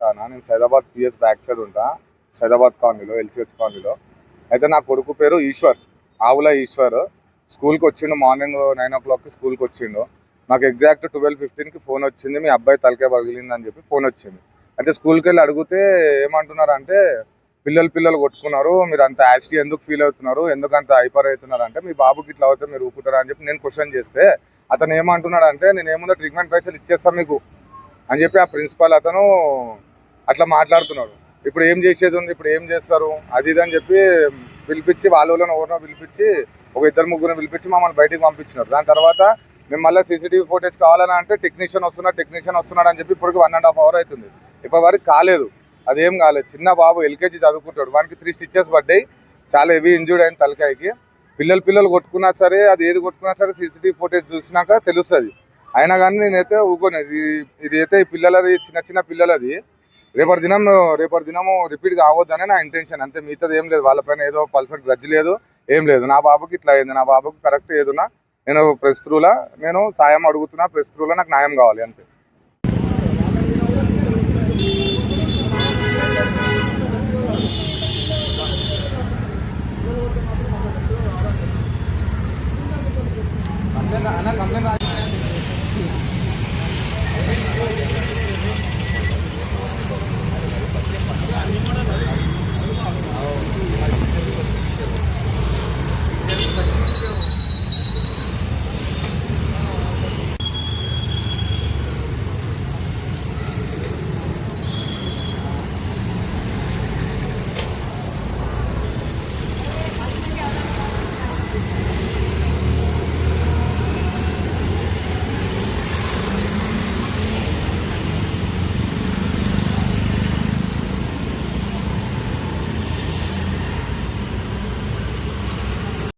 ఉంటానా నేను Saidabad PS back side ఉంటా. సైదాబాద్ కాలనీలో ఎల్సిహెచ్ కాలనీలో. అయితే నా కొడుకు పేరు ఈశ్వర్. ఆవుల ఈశ్వర్. స్కూల్కి వచ్చిండు మార్నింగ్ నైన్ ఓ క్లాక్కి స్కూల్కి వచ్చిండు. నాకు ఎగ్జాక్ట్ ట్వెల్వ్ ఫిఫ్టీన్కి ఫోన్ వచ్చింది. మీ అబ్బాయి తలకే పగిలింది అని చెప్పి ఫోన్ వచ్చింది. అయితే స్కూల్కి వెళ్ళి అడిగితే ఏమంటున్నారు అంటే పిల్లలు పిల్లలు కొట్టుకున్నారు. మీరు అంత యాసిటీ ఎందుకు ఫీల్ అవుతున్నారు? ఎందుకు అంత హైపర్ అవుతున్నారు అంటే మీ బాబుకి ఇట్లా అవుతే మీరు ఊపుతారా అని చెప్పి నేను క్వశ్చన్ చేస్తే అతను ఏమంటున్నాడు అంటే నేను ఏముందో ట్రీట్మెంట్ పైసలు ఇచ్చేస్తాను మీకు అని చెప్పి ఆ ప్రిన్సిపాల్ అతను అట్లా మాట్లాడుతున్నాడు. ఇప్పుడు ఏం చేసేది ఉంది? ఇప్పుడు ఏం చేస్తారు? అది ఇది అని చెప్పి పిలిపించి వాళ్ళ వాళ్ళని ఎవరినో పిలిపించి ఒక ఇద్దరు ముగ్గురు పిలిపించి మమ్మల్ని బయటికి పంపించినారు. దాని తర్వాత మేము మళ్ళీ సీసీటీవీ ఫోటేజ్ కావాలని అంటే టెక్నీషియన్ వస్తున్నాడు టెక్నీషియన్ వస్తున్నాడు అని చెప్పి ఇప్పటికి వన్ అండ్ హాఫ్ అవర్ అవుతుంది. ఇప్పటి వరకు కాలేదు. అదేం కాలేదు. చిన్న బాబు ఎల్కేజీ చదువుకుంటాడు. వానికి త్రీ స్టిచ్చెస్ పడ్డాయి. చాలా హెవీ ఇంజూర్డ్ అయింది తలకాయకి. పిల్లలు పిల్లలు కొట్టుకున్నా సరే అది ఏది కొట్టుకున్నా సరే సీసీటీవీ ఫోటేజ్ చూసినాక తెలుస్తుంది. అయినా కానీ నేనైతే ఊకోను. ఇది అయితే పిల్లలది చిన్న చిన్న పిల్లలది. రేపటి దినం రేపటి దినము రిపీట్ కావద్దనే నా ఇంటెన్షన్ అంతే మిగతాది ఏం లేదు. వాళ్ళపైన ఏదో పల్సర్ గ్రజ్ లేదు ఏం లేదు. నా బాబుకి ఇట్లా అయింది. నా బాబుకి కరెక్ట్ ఏదున్నా నేను ప్రస్తుతుల నేను సాయం అడుగుతున్నా ప్రస్తుతుల నాకు న్యాయం కావాలి అంతే. కంప్లైంట్